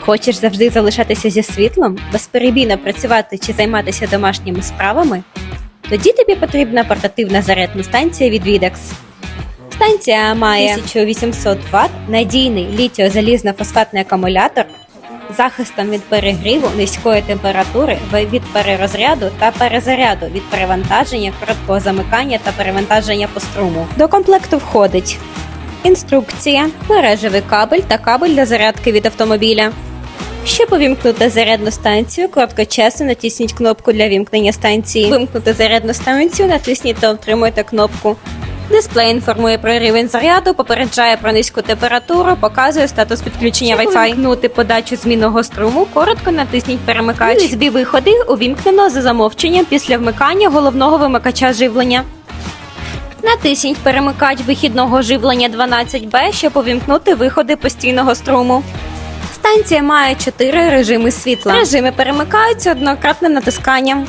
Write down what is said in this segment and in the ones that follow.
Хочеш завжди залишатися зі світлом, безперебійно працювати чи займатися домашніми справами? Тоді тобі потрібна портативна зарядна станція від Videx. Станція має 1800 Вт, надійний літіо-залізно-фосфатний акумулятор, захистом від перегріву, низької температури, від перерозряду та перезаряду від перевантаження, короткого замикання та перевантаження по струму. До комплекту входить інструкція, мережевий кабель та кабель для зарядки від автомобіля. Щоб увімкнути зарядну станцію, короткочасно натисніть кнопку для вімкнення станції. Вимкнути зарядну станцію, натисніть та утримуйте кнопку. Дисплей інформує про рівень заряду, попереджає про низьку температуру, показує статус підключення Щоб Wi-Fi. Вимкнути подачу змінного струму, коротко натисніть перемикач. USB виходи увімкнено за замовченням після вмикання головного вимикача живлення. Натисніть перемикач вихідного живлення 12B, щоб увімкнути виходи постійного струму. Станція має чотири режими світла. Режими перемикаються однократним натисканням.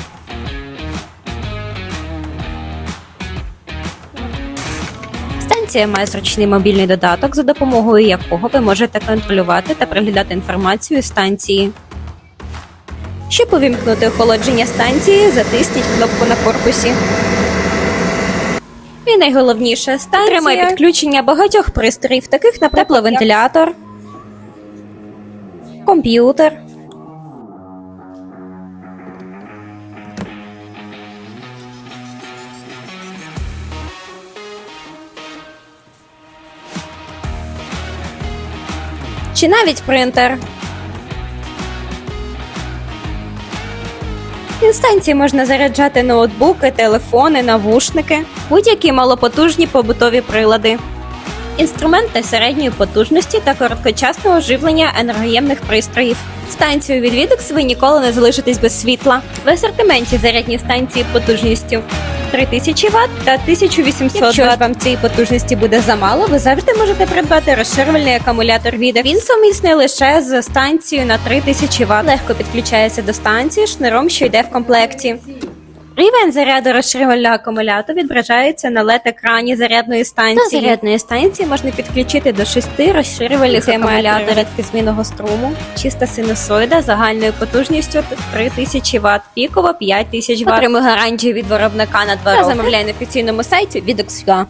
Станція має зручний мобільний додаток, за допомогою якого ви можете контролювати та приглядати інформацію станції. Щоб увімкнути охолодження станції, затисніть кнопку на корпусі. І найголовніше станція отримає підключення багатьох пристроїв, таких, наприклад, тепловентилятор, комп'ютер. Чи навіть принтер. На станції можна заряджати ноутбуки, телефони, навушники, будь-які малопотужні побутові прилади. Інструменти середньої потужності та короткочасного живлення енергоємних пристроїв. Станцію від Videx ви ніколи не залишитесь без світла. В асортименті зарядні станції потужністю 3000 Вт та 1800 Якщо Вт. вам цієї потужності буде замало, ви завжди можете придбати розширювальний акумулятор Videx. Він сумісний лише з станцією на 3000 Вт. Легко підключається до станції шнуром, що йде в комплекті. Рівень заряду розширювального акумулятора відображається на led екрані зарядної станції. До зарядної станції можна підключити до шести розширювальних акумуляторів змінного струму, чиста синусоїда загальною потужністю 3000 Вт, піково 5000 Вт. Отримує гарантію від виробника на два роки. Замовляй на офіційному сайті від Oxfam.